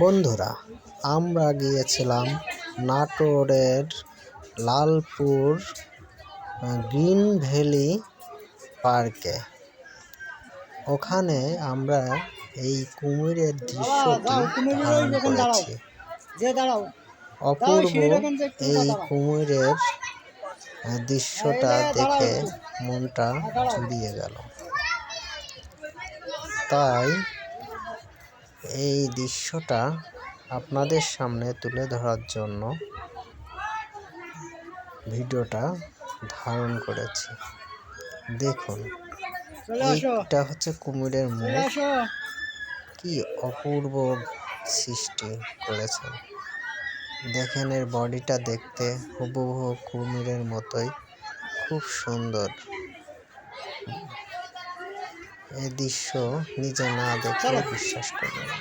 বন্ধুরা আমরা গিয়েছিলাম নাটোরের লালপুর গ্রিন ভ্যালি পার্কে। ওখানে আমরা এই কুমিরের দৃশ্যটি ধারণ করেছি। অপূর্ব এই কুমিরের দৃশ্যটা দেখে মনটা দাঁড়াও। জুড়িয়ে গেল। তাই এই দৃশ্যটা আপনাদের সামনে তুলে ধরার জন্য ভিডিওটা ধারণ করেছি। দেখুন এইটা হচ্ছে কুমিরের মুখ। কি অপূর্ব সৃষ্টি করেছেন দেখেন এর বডিটা দেখতে হুবহু কুমিরের মতোই। খুব সুন্দর। এই দৃশ্য নিজে না দেখলে বিশ্বাস করবেন না।